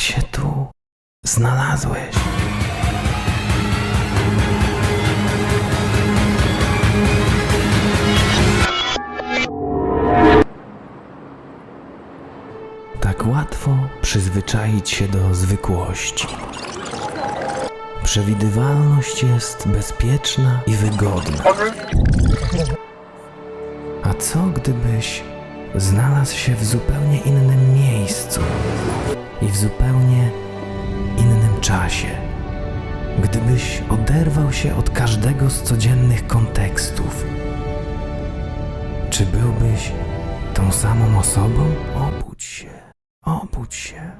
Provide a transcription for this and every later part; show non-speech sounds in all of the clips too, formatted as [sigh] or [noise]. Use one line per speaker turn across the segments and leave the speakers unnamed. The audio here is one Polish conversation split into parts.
Jak się tu znalazłeś? Tak łatwo przyzwyczaić się do zwykłości. Przewidywalność jest bezpieczna i wygodna. A co gdybyś znalazł się w zupełnie innym miejscu i w zupełnie innym czasie? Gdybyś oderwał się od każdego z codziennych kontekstów, czy byłbyś tą samą osobą? Obudź się, obudź się.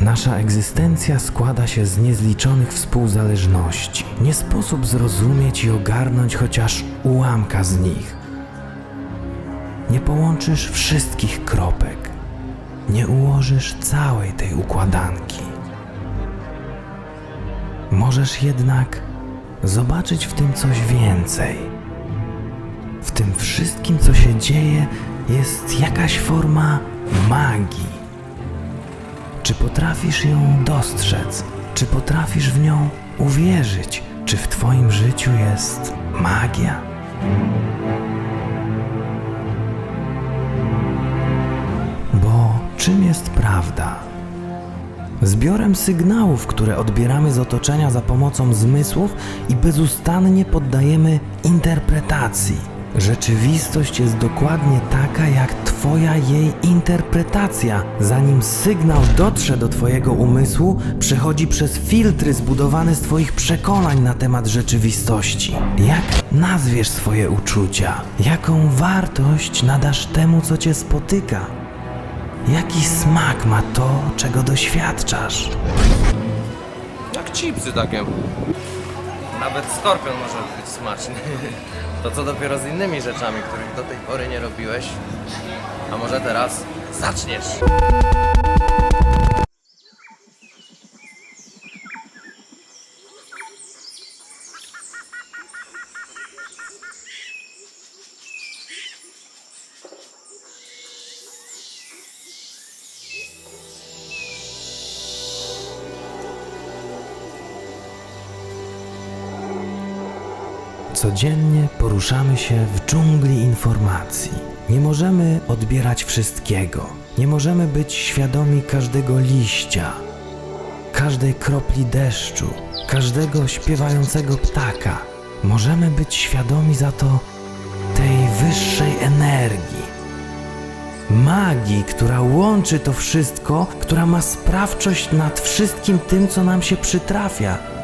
Nasza egzystencja składa się z niezliczonych współzależności. Nie sposób zrozumieć i ogarnąć chociaż ułamka z nich. Nie połączysz wszystkich kropek. Nie ułożysz całej tej układanki. Możesz jednak zobaczyć w tym coś więcej. W tym wszystkim, co się dzieje, jest jakaś forma magii. Czy potrafisz ją dostrzec? Czy potrafisz w nią uwierzyć? Czy w Twoim życiu jest magia? Jest prawda? Zbiorem sygnałów, które odbieramy z otoczenia za pomocą zmysłów i bezustannie poddajemy interpretacji. Rzeczywistość jest dokładnie taka, jak Twoja jej interpretacja. Zanim sygnał dotrze do Twojego umysłu, przechodzi przez filtry zbudowane z Twoich przekonań na temat rzeczywistości. Jak nazwiesz swoje uczucia? Jaką wartość nadasz temu, co Cię spotyka? Jaki smak ma to, czego doświadczasz?
Jak chipsy takie. Nawet skorpion może być smaczny. [laughs] To co dopiero z innymi rzeczami, których do tej pory nie robiłeś. A może teraz zaczniesz?
Codziennie poruszamy się w dżungli informacji. Nie możemy odbierać wszystkiego. Nie możemy być świadomi każdego liścia, każdej kropli deszczu, każdego śpiewającego ptaka. Możemy być świadomi za to tej wyższej energii. Magii, która łączy to wszystko, która ma sprawczość nad wszystkim tym, co nam się przytrafia.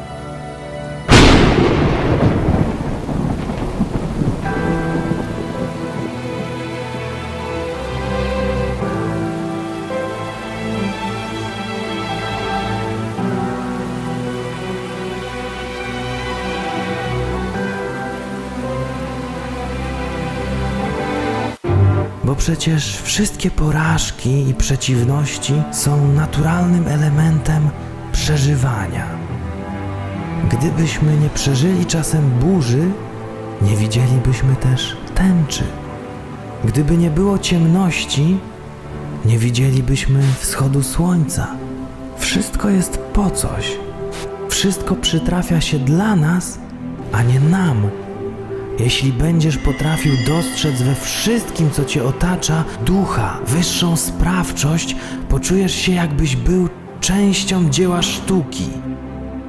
Przecież wszystkie porażki i przeciwności są naturalnym elementem przeżywania. Gdybyśmy nie przeżyli czasem burzy, nie widzielibyśmy też tęczy. Gdyby nie było ciemności, nie widzielibyśmy wschodu słońca. Wszystko jest po coś. Wszystko przytrafia się dla nas, a nie nam. Jeśli będziesz potrafił dostrzec we wszystkim, co cię otacza, ducha, wyższą sprawczość, poczujesz się, jakbyś był częścią dzieła sztuki,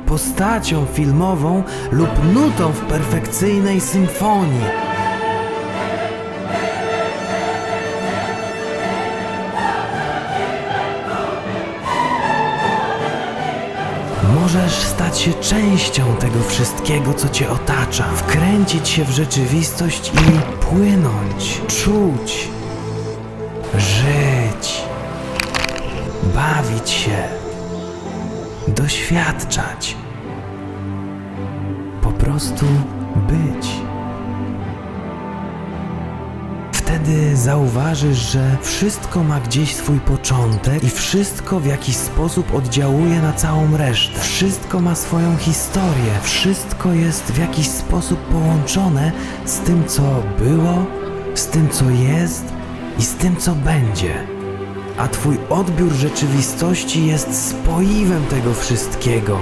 postacią filmową lub nutą w perfekcyjnej symfonii. Możesz stać się częścią tego wszystkiego, co cię otacza, wkręcić się w rzeczywistość i płynąć, czuć, żyć, bawić się, doświadczać, po prostu być. Wtedy zauważysz, że wszystko ma gdzieś swój początek i wszystko w jakiś sposób oddziałuje na całą resztę. Wszystko ma swoją historię, wszystko jest w jakiś sposób połączone z tym, co było, z tym, co jest i z tym, co będzie. a Twój odbiór rzeczywistości jest spoiwem tego wszystkiego.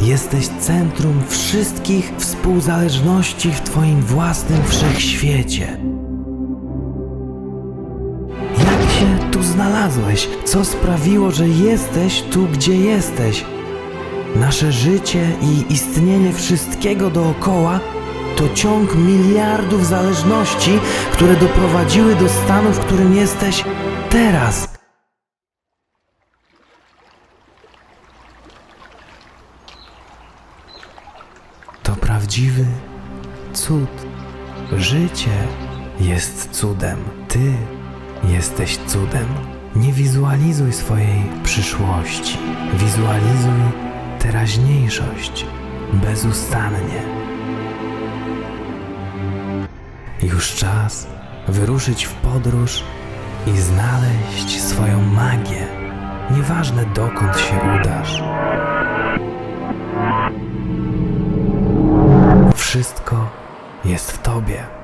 Jesteś centrum wszystkich współzależności w Twoim własnym wszechświecie. Tu znalazłeś? Co sprawiło, że jesteś tu, gdzie jesteś? Nasze życie i istnienie wszystkiego dookoła to ciąg miliardów zależności, które doprowadziły do stanu, w którym jesteś teraz. To prawdziwy cud. Życie jest cudem. Ty jesteś cudem. Nie wizualizuj swojej przyszłości. Wizualizuj teraźniejszość bezustannie. Już czas wyruszyć w podróż i znaleźć swoją magię. Nieważne dokąd się udasz. Wszystko jest w tobie.